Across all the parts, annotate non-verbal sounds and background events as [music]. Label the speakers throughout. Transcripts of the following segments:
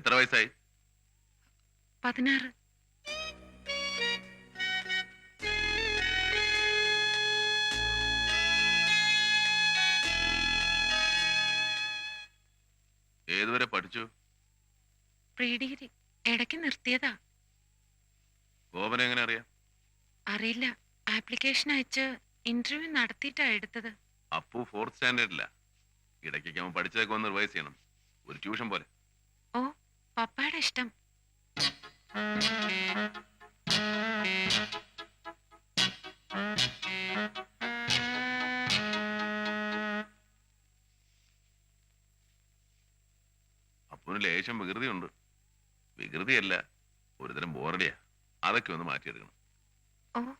Speaker 1: എത്ര വയസ്സായി?
Speaker 2: പതിനാറ്.
Speaker 1: ഏതുവരെ പഠിച്ചു?
Speaker 2: Pre degree. ഇടയ്ക്ക് നിർത്തിയതാ.
Speaker 1: ഗോപനെ എങ്ങനെ അറിയാം?
Speaker 2: അറിയില്ല. ആപ്ലിക്കേഷൻ അയച്ച് ഇന്റർവ്യൂ നടത്തിയിട്ടാ എടുത്തത്.
Speaker 1: അപ്പു ഫോർത്ത് സ്റ്റാൻഡേർഡില്ല ഇടയ്ക്കൊക്കെ അവൻ പഠിച്ചതൊക്കെ ഒന്ന് റിവൈസ് ചെയ്യണം. ഒരു ട്യൂഷൻ പോലെ
Speaker 2: ഇഷ്ടം.
Speaker 1: അപ്പുവിന് ലേശം വികൃതിയുണ്ട്. വികൃതിയല്ല ഒരുതരം ബോറടിയാ. അതൊക്കെ ഒന്ന് മാറ്റിയെടുക്കണം.
Speaker 2: ഓ.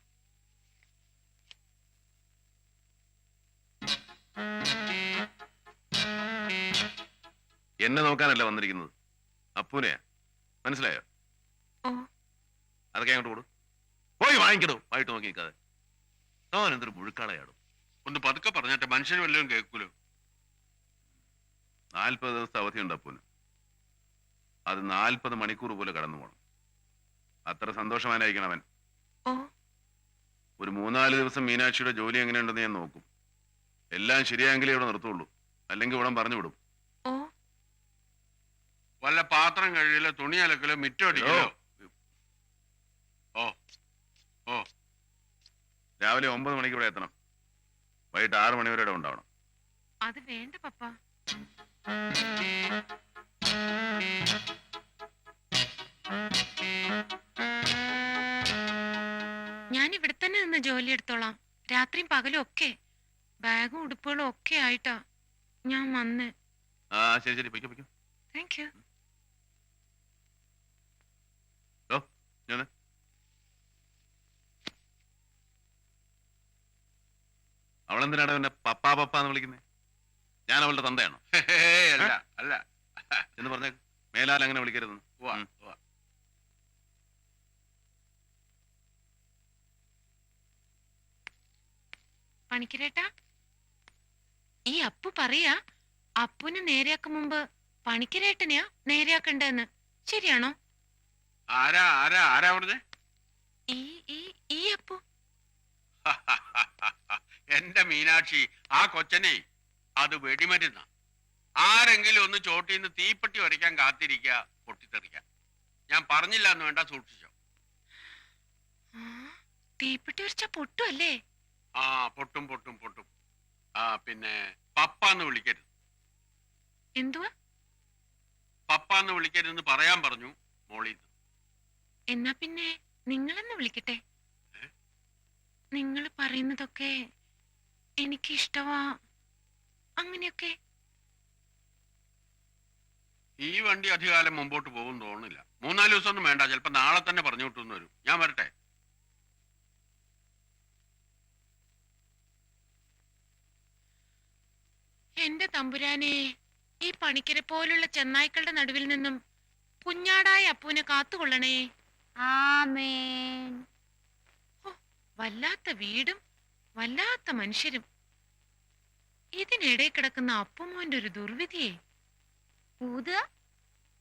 Speaker 1: എന്നെ നോക്കാനല്ല വന്നിരിക്കുന്നത്. അപ്പുവിനെയാ മനസ്സിലായോ? അതൊക്കെ അങ്ങോട്ട് കൊടു. പോയി വാങ്ങിക്കടോ. വായിട്ട് നോക്കി നിൽക്കാതെ. അവൻ എന്തൊരു മുഴുക്കാളയാടും.
Speaker 3: ഒന്ന് പതുക്കെ പറഞ്ഞാട്ടെ മനുഷ്യന് വല്ലതും കേൾക്കൂലോ?
Speaker 1: നാൽപ്പത് ദിവസത്തെ അവധി അപ്പൂന് അത് നാൽപ്പത് മണിക്കൂർ പോലെ കടന്നു പോണം. അത്ര സന്തോഷവാനായിരിക്കണം അവൻ. ഒരു മൂന്നാൽ ദിവസം മീനാക്ഷിയുടെ ജോലി എങ്ങനെയുണ്ടെന്ന് ഞാൻ നോക്കും. എല്ലാം ശരിയായെങ്കിലേ ഇവിടെ നിർത്തുള്ളൂ. അല്ലെങ്കിൽ ഇവിടെ പറഞ്ഞു വിടും.
Speaker 3: വല്ല പാത്രം കഴുകിലോ തുണി അലക്കലോ മിറ്റോടിക്കലോ ഓ ഓ.
Speaker 1: രാവിലെ ഒമ്പത് മണിക്ക് ഇവിടെ എത്തണം. വൈകിട്ട് ആറു മണി വരെ ഇവിടെ ഉണ്ടാവണം.
Speaker 2: അത് വേണ്ട പപ്പ. ഞാൻ ഇവിടെ തന്നെ നിന്ന് ജോലി എടുത്തോളാം. രാത്രിയും പകലും ഒക്കെ. ബാഗും ഉടുപ്പുകളും ഒക്കെ ആയിട്ടാ ഞാൻ വന്ന്.
Speaker 1: ആ ശരി ശരി. പൊയ്ക്കോ പൊയ്ക്കോ.
Speaker 2: താങ്ക് യു
Speaker 1: ഞാൻ അവളെന്തിനാണ് എന്നെ പപ്പാ പപ്പ എന്ന് വിളിക്കുന്നത് ഞാൻ അവളുടെ തന്തയാണോ?
Speaker 3: അല്ല അല്ല.
Speaker 1: എന്ന് പറഞ്ഞ മേലാൽ അങ്ങനെ
Speaker 3: വിളിക്കരുത്.
Speaker 2: പണിക്കരേട്ടാ ഈ അപ്പു പറയാ അപ്പുനെ നേരെയാക്കും മുമ്പ് പണിക്കരേട്ടനെയാ നേരെയാക്കണ്ടെന്ന്. ശരിയാണോ?
Speaker 3: ആരാ ആരാ ആരാ പറഞ്ഞേ [laughs] എന്റെ മീനാക്ഷി ആ കൊച്ചനെ. അത് വെടിമരുന്ന. ആരെങ്കിലും ഒന്ന് ചോട്ടിൽ നിന്ന് തീപ്പെട്ടി വരയ്ക്കാൻ കാത്തിരിക്കുക പൊട്ടിത്തെറിക്കാൻ. ഞാൻ പറഞ്ഞില്ല എന്ന് വേണ്ട സൂക്ഷിച്ചോ.
Speaker 2: തീപ്പെട്ടി വരച്ച പൊട്ടും അല്ലേ?
Speaker 3: ആ പൊട്ടും പൊട്ടും പൊട്ടും. ആ പിന്നെ പപ്പാന്ന് വിളിക്കരുത്.
Speaker 2: എന്തുവാ?
Speaker 3: പപ്പാന്ന് വിളിക്കരുതെന്ന് പറയാൻ പറഞ്ഞു മോളിന്ന്.
Speaker 2: എന്നാ പിന്നെ നിങ്ങളെന്ന് വിളിക്കട്ടെ? നിങ്ങൾ പറയുന്നതൊക്കെ എനിക്ക് ഇഷ്ടവാ അങ്ങനെയൊക്കെ.
Speaker 3: ഈ വണ്ടി അധികാലം മുമ്പോട്ട് പോകും തോന്നുന്നില്ല. മൂന്നാൽ ദിവസം ഒന്നും വേണ്ട. ചിലപ്പോ നാളെ തന്നെ പറഞ്ഞു വിട്ടുന്ന് വരും. ഞാൻ വരട്ടെ?
Speaker 2: എന്റെ തമ്പുരാനെ ഈ പണിക്കരെ പോലുള്ള ചെന്നായ്ക്കളുടെ നടുവിൽ നിന്നും കുഞ്ഞാടായ അപ്പുവിനെ കാത്തുകൊള്ളണേ.
Speaker 4: ആമേൻ.
Speaker 2: വല്ലാത്ത വീടും വല്ലാത്ത മനുഷ്യരും. ഇതിനിടെ കിടക്കുന്ന അപ്പുമോന്റെ ഒരു ദുർവിധിയെ.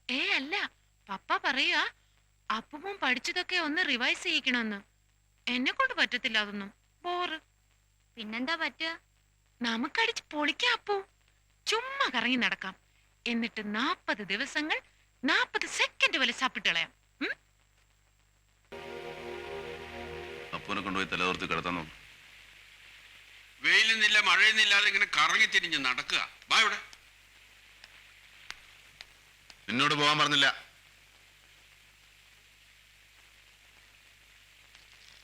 Speaker 2: ഏ അല്ല പപ്പ പറയാ അപ്പുമോൻ പഠിച്ചതൊക്കെ ഒന്ന് റിവൈസ് ചെയ്യിക്കണമെന്ന്. എന്നെ കൊണ്ട് പറ്റത്തില്ല അതൊന്നും. ബോറ്.
Speaker 4: പിന്നെന്താ പറ്റുക
Speaker 2: നമുക്കടിച്ച് പൊളിക്കാം അപ്പു. ചുമ്മാ കറങ്ങി നടക്കാം. എന്നിട്ട് നാപ്പത് ദിവസങ്ങൾ നാപ്പത് സെക്കൻഡ് വരെ സാപ്പിട്ട് കളയാം.
Speaker 1: അപ്പൂനെ കൊണ്ടുപോയി തലതോർത്ത് കിടത്താൻ നോക്കും.
Speaker 3: വെയിലുന്നില്ല മഴയൊന്നില്ലാതെ ഇങ്ങനെ കറങ്ങി തിരിഞ്ഞ് നടക്കുക. വാ ഇവിടെ.
Speaker 1: നിന്നോട് പോകാൻ പറഞ്ഞില്ല.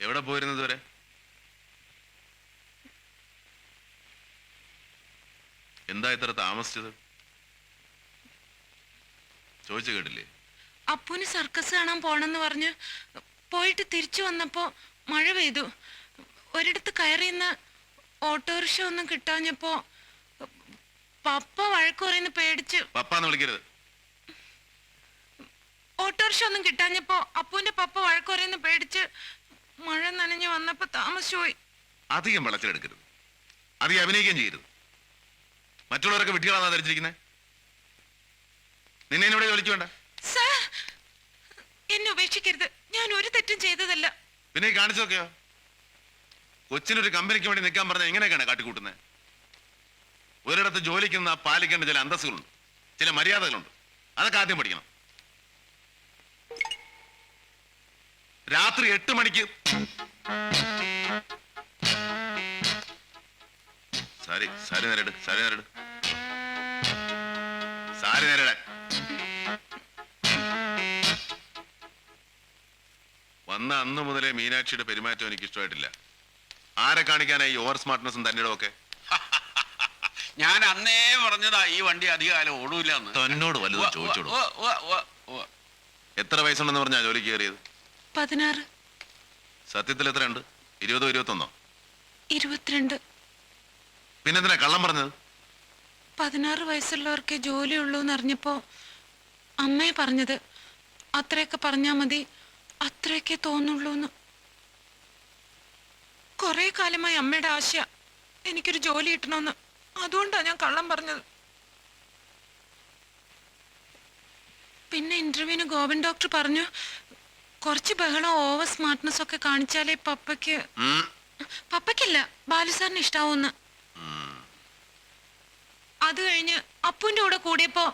Speaker 1: എവിടെ പോയിരുന്നത് വരെ? എന്താ ഇത്ര താമസിച്ചത്? ചോദിച്ചു കേട്ടില്ലേ?
Speaker 2: അപ്പുന് സർക്കസ് കാണാൻ പോണെന്ന് പറഞ്ഞു പോയിട്ട് തിരിച്ചു വന്നപ്പോ മഴ പെയ്തു. ഒരിടത്ത് കയറിയുന്ന ഓട്ടോറിക്ഷ ഒന്നും കിട്ടാഞ്ഞപ്പോ പപ്പ വഴക്ക് പറയുന്ന പേടിച്ച്.
Speaker 1: പപ്പാന്ന് വിളിക്കരുത്.
Speaker 2: ഓട്ടോറിക്ഷ ഒന്നും കിട്ടാഞ്ഞപ്പോ അപ്പുവിന്റെ പപ്പ വഴക്ക് പറയുന്ന പേടിച്ച് മഴ നനഞ്ഞു വന്നപ്പോ താമസിച്ചു പോയി
Speaker 1: അധികം വെള്ളത്തിലെടുക്കരുത്. അധികം അഭിനയിക്കുകയും ചെയ്യരുത്. മറ്റുള്ളവരൊക്കെ വിട്ടികളാണ് ധരിച്ചിരിക്കുന്നത് നിന്നെ ഇവിടെ വിളിച്ചു വേണ്ട?
Speaker 2: ഉപേക്ഷിക്കരുത്. ഞാൻ ഒരു തെറ്റും ചെയ്തതല്ല.
Speaker 1: പിന്നെ കാണിച്ചൊക്കെയോ കൊച്ചിനൊരു കമ്പനിക്ക് വേണ്ടി നിൽക്കാൻ പറഞ്ഞാൽ എങ്ങനെയൊക്കെയാണ് കാട്ടിക്കൂട്ടുന്നത് ഒരിടത്ത് ജോലിക്ക് നിന്ന് പാലിക്കേണ്ട ചില അന്തസ്സുകളുണ്ട്. ചില മര്യാദകളുണ്ട്. അതൊക്കെ ആദ്യം പഠിക്കണം. രാത്രി എട്ട് മണിക്ക് സാരി സാരി നേരിട് സാരി നേരിട്. സാരി നേരിടാൻ. അന്ന് മുതലേ മീനാക്ഷിയുടെ പെരുമാറ്റം എനിക്ക് ഇഷ്ടമായിട്ടില്ല ആരെ കാണിക്കാനായി ഈ ഓവർ സ്മാർട്ട്നെസ്സും തന്നിടം ഒക്കെ
Speaker 3: ഞാൻ അന്നേ പറഞ്ഞതാ ഈ വണ്ടി അധികകാലം ഓടൂല
Speaker 1: തന്നോട് വലുതും ചോദിച്ചോളൂ. എത്ര വയസ്സുണ്ടെന്ന് പറഞ്ഞാ ജോലി കയറിയത്?
Speaker 2: പതിനാറ്.
Speaker 1: സത്യത്തിൽ എത്രയുണ്ട്? ഇരുപതോ ഇരുപത്തൊന്നോ?
Speaker 2: ഇരുപത്തിരണ്ട്.
Speaker 1: പിന്നെന്തിനാ കള്ളം പറഞ്ഞത്?
Speaker 2: പതിനാറ് വയസ്സുള്ളവർക്ക് ഉള്ളൂന്ന് എന്നറിഞ്ഞപ്പോ അമ്മയെ പറഞ്ഞത് അത്രയൊക്കെ പറഞ്ഞാ മതി അത്രയൊക്കെ തോന്നുള്ളൂ എന്ന് കുറെ കാലമായി അമ്മയുടെ ആശയ എനിക്കൊരു ജോലി കിട്ടണമെന്ന് അതുകൊണ്ടാ ഞാൻ കള്ളം പറഞ്ഞത്. പിന്നെ ഇന്റർവ്യൂവിന് ഗോവൻ ഡോക്ടർ പറഞ്ഞു കുറച്ച് ബഹളം ഓവർ സ്മാർട്ട്നെസ് ഒക്കെ കാണിച്ചാലേ പപ്പയ്ക്ക് പപ്പയ്ക്കല്ല ബാലുസാറിന് ഇഷ്ടാവൂന്ന്. അത് കഴിഞ്ഞ് അപ്പുവിന്റെ കൂടെ കൂടിയപ്പോ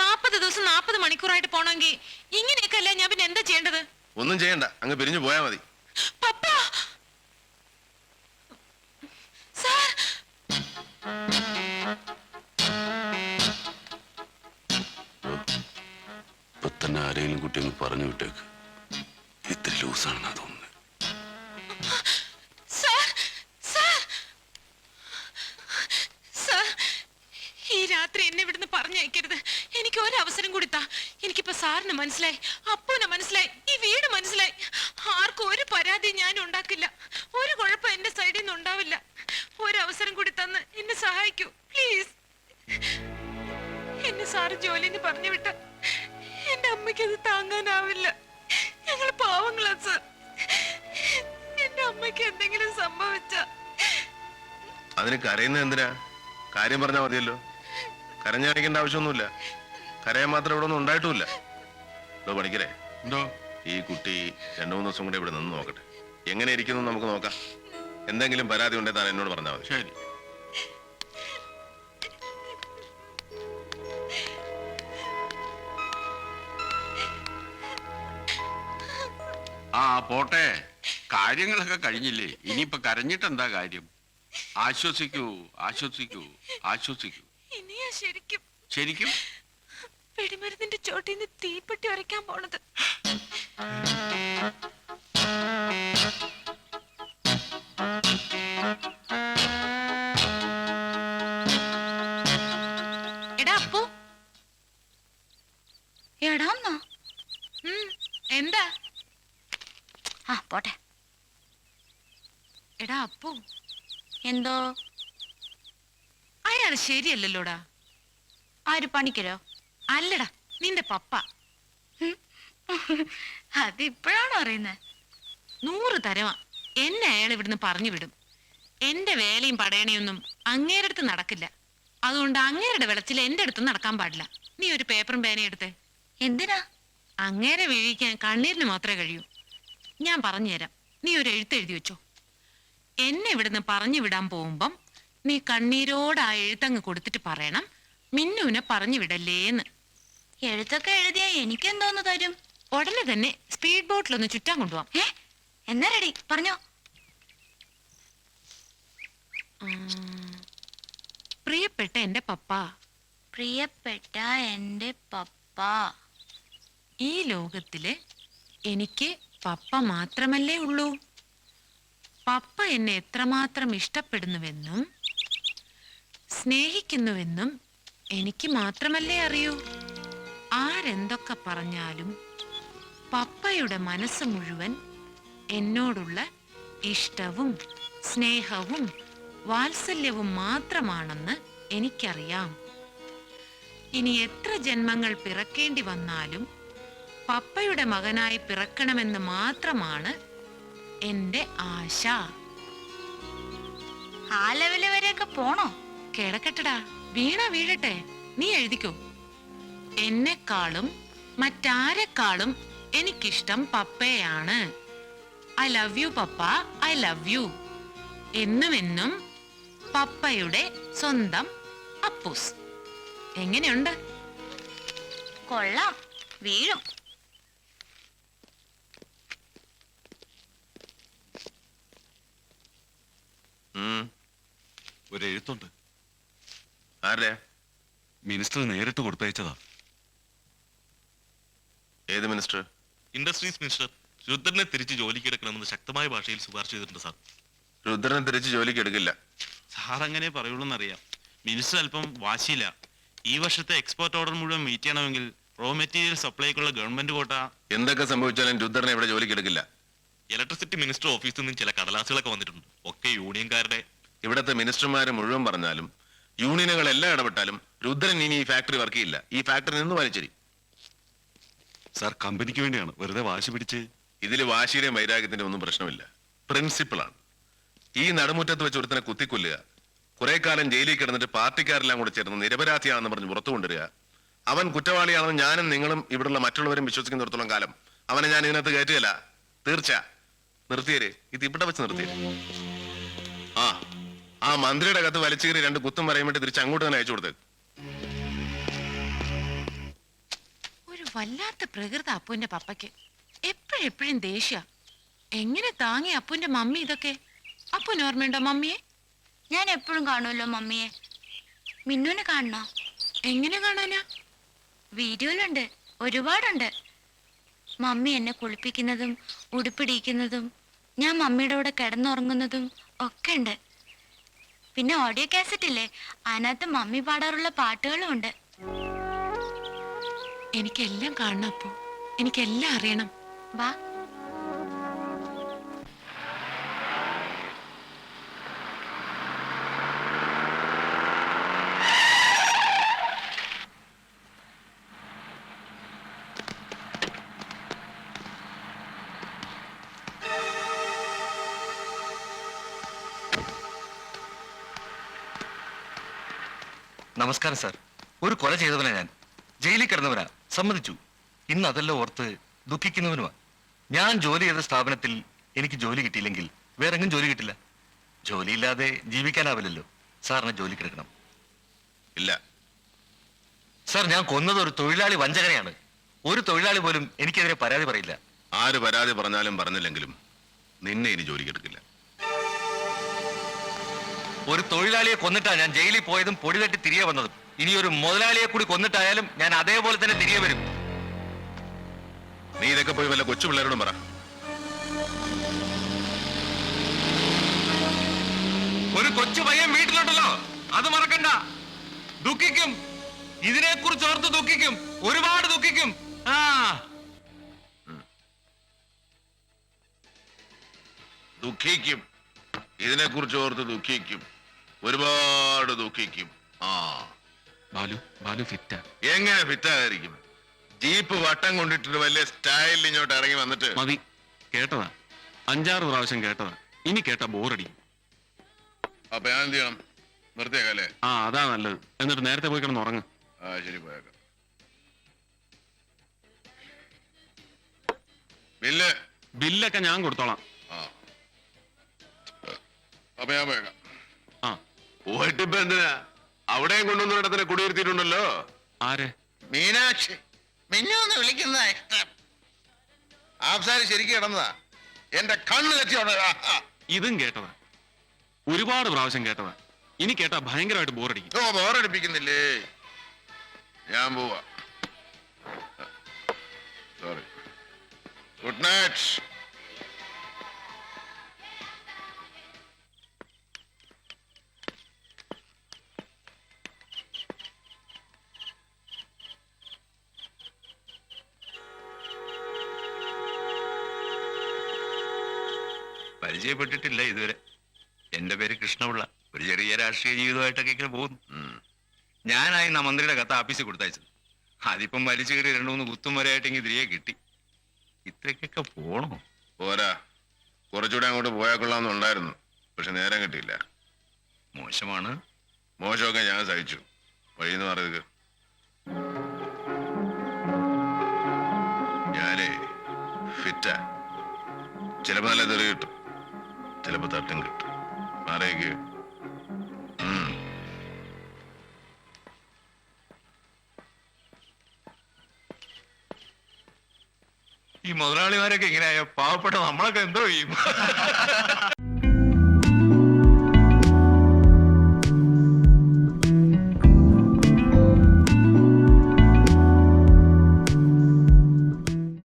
Speaker 2: നാപ്പത് ദിവസം നാപ്പത് മണിക്കൂറായിട്ട് പോണെങ്കിൽ ഇങ്ങനെയൊക്കെ അല്ല ഞാൻ പിന്നെ എന്താ ചെയ്യേണ്ടത്?
Speaker 1: ഒന്നും ചെയ്യണ്ട. അങ്ങ് പിരിഞ്ഞു പോയാ മതി. ഇപ്പൊ തന്നെ ആരെങ്കിലും കുട്ടി ഒന്ന് പറഞ്ഞു വിട്ടേക്ക്. ഇത്തിരി ലൂസാണെന്നാ തോന്നുന്നത്
Speaker 2: സാർ സാർ സാർ ഈ രാത്രി എന്നെ ഇവിടുന്ന് പറഞ്ഞയക്കരുത് എനിക്ക് ഒരു അവസരം കൂടി താ എനിക്കിപ്പോ സാറിന് മനസ്സിലായി അപ്പൂന് മനസ്സിലായി ഈ വീട് മനസ്സിലായി. ആർക്കും ഒരു പരാതി ഞാൻ ഉണ്ടാക്കില്ല. ഒരു കുഴപ്പം എന്റെ സൈഡിൽ നിന്ന് ഉണ്ടാവില്ല. ഒരു അവസരം കൂടി തന്ന് എന്നെ സഹായിക്കൂ പ്ലീസ് എന്നെ സാറ് ജോലിന്ന് പറഞ്ഞു വിട്ട എന്റെ അമ്മയ്ക്ക് അത് താങ്ങാനാവില്ല. ഞങ്ങൾ പാവങ്ങളാ സർ എന്റെ അമ്മയ്ക്ക് എന്തെങ്കിലും സംഭവിച്ച.
Speaker 1: അതിന് കരയുന്നത് എന്തിനാ? കാര്യം പറഞ്ഞാ മതിയല്ലോ. കരഞ്ഞടിക്കേണ്ട ആവശ്യമൊന്നുമില്ല. കരയാൻ മാത്രം ഇവിടെ ഒന്നും ഉണ്ടായിട്ടുമില്ല. ഇതോ പണിക്കരെ?
Speaker 3: എന്തോ?
Speaker 1: ഈ കുട്ടി രണ്ടു മൂന്ന് ദിവസം കൂടെ ഇവിടെ നിന്ന് നോക്കട്ടെ. എങ്ങനെ ഇരിക്കുന്നു നമുക്ക് നോക്കാം. എന്തെങ്കിലും പരാതി ഉണ്ടെങ്കിൽ താൻ എന്നോട് പറഞ്ഞാൽ മതി.
Speaker 3: ശരി. ആ പോട്ടെ. കാര്യങ്ങളൊക്കെ കഴിഞ്ഞില്ലേ? ഇനിയിപ്പൊ കരഞ്ഞിട്ട് എന്താ കാര്യം? ആശ്വസിക്കൂ ആശ്വസിക്കൂ ആശ്വസിക്കൂ.
Speaker 2: ഇനിയാ ശരിക്കും.
Speaker 3: ശരിക്കും?
Speaker 2: വെടിമരുന്നിന്റെ ചോട്ടിൽ നിന്ന് തീപ്പെട്ടി ഉരയ്ക്കാൻ പോണത്. എടാ എന്താ?
Speaker 4: പോട്ടെ.
Speaker 2: എടാ
Speaker 4: എന്തോ?
Speaker 2: അയാൾ ശരിയല്ലല്ലോടാ.
Speaker 4: ആര് പണിക്കരോ?
Speaker 2: അല്ലടാ നിന്റെ പപ്പ.
Speaker 4: അതിപ്പോഴാണോ അറിയുന്നത്
Speaker 2: നൂറ് തരവാ. എന്നെ അയാൾ ഇവിടുന്ന് പറഞ്ഞു വിടും. എന്റെ വേലയും പടയണയൊന്നും അങ്ങേരെ അടുത്ത് നടക്കില്ല. അതുകൊണ്ട് അങ്ങേരുടെ വെളച്ചിൽ എന്റെ അടുത്ത് നടക്കാൻ പാടില്ല. നീ ഒരു പേപ്പറും പേനയും എടുത്തേ.
Speaker 4: എന്തിനാ?
Speaker 2: അങ്ങേരെ വീഴിക്കാൻ കണ്ണീരിന് മാത്രമേ കഴിയൂ. ഞാൻ പറഞ്ഞു തരാം നീ ഒരു എഴുത്തെഴുതി വെച്ചോ. എന്നെ ഇവിടുന്ന് പറഞ്ഞു വിടാൻ പോകുമ്പം നീ കണ്ണീരോട് ആ എഴുത്തങ്ങ് കൊടുത്തിട്ട് പറയണം. മിന്നുവിനെ പറഞ്ഞു വിടല്ലേന്ന്.
Speaker 4: എഴുത്തൊക്കെ എഴുതിയാ എനിക്കെന്തോന്ന് തരും?
Speaker 2: ഉടനെ തന്നെ സ്പീഡ് ബോട്ടിൽ ഒന്ന് ചുറ്റാൻ കൊണ്ടുപോവാം.
Speaker 4: ഏ? എന്നാ റെഡി പറഞ്ഞോ.
Speaker 2: പ്രിയപ്പെട്ട എന്റെ പപ്പ.
Speaker 4: പ്രിയപ്പെട്ട എന്റെ പപ്പ.
Speaker 2: ഈ ലോകത്തിൽ എനിക്ക് പപ്പ മാത്രമല്ലേ ഉള്ളൂ. പപ്പ എന്നെ എത്രമാത്രം ഇഷ്ടപ്പെടുന്നുവെന്നും സ്നേഹിക്കുന്നുവെന്നും എനിക്ക് മാത്രമല്ലേ അറിയൂ. ആരെന്തൊക്കെ പറഞ്ഞാലും പപ്പയുടെ മനസ്സ് മുഴുവൻ എന്നോടുള്ള ഇഷ്ടവും സ്നേഹവും വാത്സല്യവും മാത്രമാണെന്ന് എനിക്കറിയാം. ഇനി എത്ര ജന്മങ്ങൾ പിറക്കേണ്ടി വന്നാലും പപ്പയുടെ മകനായി പിറക്കണമെന്ന് മാത്രമാണ് എന്റെ ആശ.
Speaker 4: ആ ലെവൽ വരെയൊക്കെ പോണോ?
Speaker 2: കിടക്കട്ടടാ. വീണ വീഴട്ടെ. നീ എഴുതിക്കോ. എന്നെക്കാളും മറ്റാരെക്കാളും എനിക്കിഷ്ടം പപ്പയാണ്. I love you papa. I love you എന്നുമെന്നും എന്നും പപ്പയുടെ സ്വന്തം അപ്പൂസ്. എങ്ങനെയുണ്ട്?
Speaker 4: കൊള്ളാം. വീഴും.
Speaker 1: ഉം.
Speaker 5: ഒരു എഴുത്തുണ്ട്.
Speaker 1: ആരുടെ?
Speaker 5: മിനിസ്റ്റർ നേരിട്ട് കൊടുത്തയച്ചതാ.
Speaker 1: മിനിസ്റ്റർ.
Speaker 5: ഇൻഡസ്ട്രീസ് മിനിസ്റ്റർ രുദ്രനെ തിരിച്ച് ജോലിക്ക് എടുക്കണമെന്ന് ശക്തമായ ഭാഷയിൽ ശുപാർശ ചെയ്തിട്ടുണ്ട് സാർ.
Speaker 1: രുദ്രനെ തിരിച്ച് ജോലിക്ക് എടുക്കില്ല
Speaker 6: സാർ അങ്ങനെ പറയുള്ളൂന്നറിയാം. മിനിസ്റ്റർ അല്പം വാശിയില്ല. ഈ വർഷത്തെ എക്സ്പോർട്ട് ഓർഡർ മുഴുവൻ മീറ്റ് ചെയ്യണമെങ്കിൽ റോ മെറ്റീരിയൽ സപ്ലൈക്കുള്ള ഗവൺമെന്റ് കോട്ട
Speaker 1: എന്തൊക്കെ സംഭവിച്ചാലും രുദ്രനെ ഇവിടെ ജോലിക്ക് എടുക്കില്ല
Speaker 5: ഇലക്ട്രിസിറ്റി മിനിസ്റ്റർ ഓഫീസിൽ നിന്നും ചില കടലാസുകളൊക്കെ വന്നിട്ടുണ്ട്. ഒക്കെ യൂണിയൻകാരുടെ.
Speaker 1: ഇവിടത്തെ മിനിസ്റ്റർമാർ മുഴുവൻ പറഞ്ഞാലും യൂണിയനുകൾ എല്ലാം ഇടപെട്ടാലും രുദ്രൻ ഇനി ഈ ഫാക്ടറി വർക്ക് ചെയ്യില്ല. ഈ ഫാക്ടറി നിന്ന് വലിച്ചെരി.
Speaker 5: സാർ കമ്പനിക്ക് വേണ്ടിയാണ്. വെറുതെ വാശി പിടിച്ച്.
Speaker 1: ഇതിൽ വാശിയുടെയും വൈരാഗ്യത്തിന്റെ ഒന്നും പ്രശ്നമില്ല. പ്രിൻസിപ്പിളാണ്. ഈ നടുമുറ്റത്ത് വെച്ച് ഒരുത്തനെ കുത്തിക്കൊല്ലുക കുറെ കാലം ജയിലിൽ കിടന്നിട്ട് പാർട്ടിക്കാരെല്ലാം കൂടെ ചേർന്ന് നിരപരാധിയാണെന്ന് പറഞ്ഞ് പുറത്തു കൊണ്ടുവരിക അവൻ കുറ്റവാളിയാണെന്ന് ഞാനും നിങ്ങളും ഇവിടുള്ള മറ്റുള്ളവരും വിശ്വസിക്കുന്നിടത്തോളം കാലം അവനെ ഞാൻ ഇതിനകത്ത് കയറ്റുകയല്ല. തീർച്ച. നിർത്തിയേര്. ഇത് ഇവിടെ വെച്ച് നിർത്തിയേര്. ആ ആ മന്ത്രിയുടെ കത്ത് വലിച്ചേറി രണ്ട് കുത്തും വേണ്ടി തിരിച്ച് അങ്ങോട്ട് തന്നെ അയച്ചു കൊടുത്തേക്ക്.
Speaker 2: വല്ലാത്ത പ്രകൃത അപ്പുവിന്റെ പപ്പയ്ക്ക്. എപ്പോഴെപ്പോഴും ദേഷ്യ. എങ്ങനെ താങ്ങി അപ്പുവിന്റെ മമ്മി ഇതൊക്കെ? അപ്പു ഓർമ്മയുണ്ടോ മമ്മിയെ?
Speaker 4: ഞാൻ എപ്പോഴും കാണുമല്ലോ മമ്മിയെ. മിന്നുവിനെ കാണണോ?
Speaker 2: എങ്ങനെ കാണാനാ?
Speaker 4: വീഡിയോയിലുണ്ട്. ഒരുപാടുണ്ട്. മമ്മി എന്നെ കുളിപ്പിക്കുന്നതും ഉടുപ്പിടിക്കുന്നതും ഞാൻ മമ്മിയുടെ കൂടെ കിടന്നുറങ്ങുന്നതും ഒക്കെ ഉണ്ട്. പിന്നെ ഓഡിയോ കാസറ്റില്ലേ? അതിനകത്ത് മമ്മി പാടാറുള്ള പാട്ടുകളും ഉണ്ട്.
Speaker 2: എനിക്കെല്ലാം കാണണം അപ്പോ. എനിക്കെല്ലാം അറിയണം.
Speaker 4: വാ.
Speaker 7: നമസ്കാരം സാർ. ഒരു കൊല ചെയ്തവനാ ഞാൻ. ജയിലിൽ കിടന്നവനാ. സമ്മതിച്ചു. ഇന്ന് അതെല്ലാം ഓർത്ത് ദുഃഖിക്കുന്നവനുമാ. ഞാൻ ജോലി ചെയ്ത സ്ഥാപനത്തിൽ എനിക്ക് ജോലി കിട്ടിയില്ലെങ്കിൽ വേറെങ്ങും ജോലി കിട്ടില്ല. ജോലിയില്ലാതെ ജീവിക്കാനാവില്ലല്ലോ. സാറിന് ജോലി കിടക്കണം.
Speaker 1: ഇല്ല.
Speaker 7: സാർ ഞാൻ കൊന്നത് ഒരു തൊഴിലാളി വഞ്ചകനെയാണ്. ഒരു തൊഴിലാളി പോലും എനിക്കെതിരെ പരാതി പറയില്ല.
Speaker 1: ആര് പരാതി പറഞ്ഞാലും പറഞ്ഞില്ലെങ്കിലും നിന്നെ ഇനി ജോലി എടുക്കില്ല
Speaker 7: ഒരു തൊഴിലാളിയെ കൊന്നിട്ടാ ഞാൻ ജയിലിൽ പോയതും പൊടി തട്ടി തിരികെ വന്നതും. ഇനി ഒരു മുതലാളിയെ കൂടി കൊന്നിട്ടായാലും ഞാൻ അതേപോലെ തന്നെ തിരികെ വരും.
Speaker 1: നീ ഇതൊക്കെ പോയി വല്ല കൊച്ചു പിള്ളേരോടും പറ.
Speaker 7: ഒരു കൊച്ചു പയ്യൻ വീട്ടിലുണ്ടല്ലോ അത് മറക്കണ്ട. ദുഃഖിക്കും. ഇതിനെ കുറിച്ച് ഓർത്ത് ദുഃഖിക്കും. ഒരുപാട് ദുഃഖിക്കും. ആ.
Speaker 1: ദുഃഖിക്കും. ഇതിനെക്കുറിച്ച് ഓർത്ത് ദുഃഖിക്കും. ഒരുപാട് ദുഃഖിക്കും. ആ.
Speaker 5: ബാലു ബാലു ഫിറ്റാ
Speaker 1: എങ്ങനെ ഫിറ്റായിരിക്കും ജീപ്പ് വട്ടം കൊണ്ടിട്ടിട്ട് വലിയ സ്റ്റൈലിൽ ഇങ്ങോട്ട് ഇറങ്ങി വന്നിട്ട്.
Speaker 6: മതി. കേട്ടതാ. അഞ്ചാറ് പ്രാവശ്യം കേട്ടതാ. ഇനി കേട്ട ബോറടി
Speaker 1: അപ്പൊ ഞാൻ എന്ത് ചെയ്യണം? നിർത്തിയേക്കല്ലേ?
Speaker 6: ആ അതാ നല്ലത്. എന്നിട്ട് നേരത്തെ പോയി കിടന്ന് ഉറങ്ങ.
Speaker 1: ആ ശരി പോയേക്കാം. ബില്ല്?
Speaker 6: ബില്ലൊക്കെ ഞാൻ കൊടുത്തോളാം.
Speaker 1: ആ. അപ്പൊ ഞാൻ പോയേക്കാം.
Speaker 6: ആ.
Speaker 1: പോയിട്ട് ഇപ്പൊ എന്തിനാ? അവിടെയും കൊണ്ടുവന്നിടത്തിനെ കുടിയിരുത്തിയിട്ടുണ്ടല്ലോ.
Speaker 6: ആര്?
Speaker 1: മീനാക്ഷി. മിന്നൊന്ന് വിളിക്കുന്ന ഇഷ്ടം. ആഫ്സാരി ശരിക്കും കിടന്നതാ. എന്റെ കണ്ണ് കെട്ടിയോണ്ട്
Speaker 6: ഇതും കേട്ടതാ. ഒരുപാട് പ്രാവശ്യം കേട്ടതാ. ഇനി കേട്ടാ ഭയങ്കരമായിട്ട് ബോറടിക്കും.
Speaker 1: ഓ ബോറടിപ്പിക്കുന്നില്ലേ? ഞാൻ പോവാ. സോറി ഗുഡ് നൈറ്റ്
Speaker 7: പരിചയപ്പെട്ടിട്ടില്ല ഇതുവരെ. എന്റെ പേര് കൃഷ്ണപിള്ള. ഒരു ചെറിയ രാഷ്ട്രീയ ജീവിതമായിട്ടൊക്കെ ഇങ്ങനെ പോകുന്നു. ഞാനായി ആ മന്ത്രിയുടെ കത്ത് ആഫീസിൽ കൊടുത്തയച്ചത്. അതിപ്പം വലിച്ചു കയറി രണ്ടു മൂന്ന് കുത്തും വരെയായിട്ടെങ്കിൽ തിരികെ കിട്ടി. ഇത്രയ്ക്കൊക്കെ പോണോ?
Speaker 1: പോരാ. കുറച്ചുകൂടെ അങ്ങോട്ട് പോയാൽ കൊള്ളാമെന്നുണ്ടായിരുന്നു പക്ഷെ നേരം കിട്ടിയില്ല.
Speaker 7: മോശമാണ്.
Speaker 1: മോശമൊക്കെ ഞാൻ സഹിച്ചു. വഴിന്ന് പറയുക ഞാനേ ഫിറ്റാ. ചിലപ്പോ നല്ല തെറി കിട്ടും. ചിലപ്പോ തട്ടും കിട്ടും. മാറിയേക്ക്.
Speaker 7: ഈ മുതലാളിമാരൊക്കെ ഇങ്ങനെയായ പാവപ്പെട്ട നമ്മളൊക്കെ എന്തോ ചെയ്യും.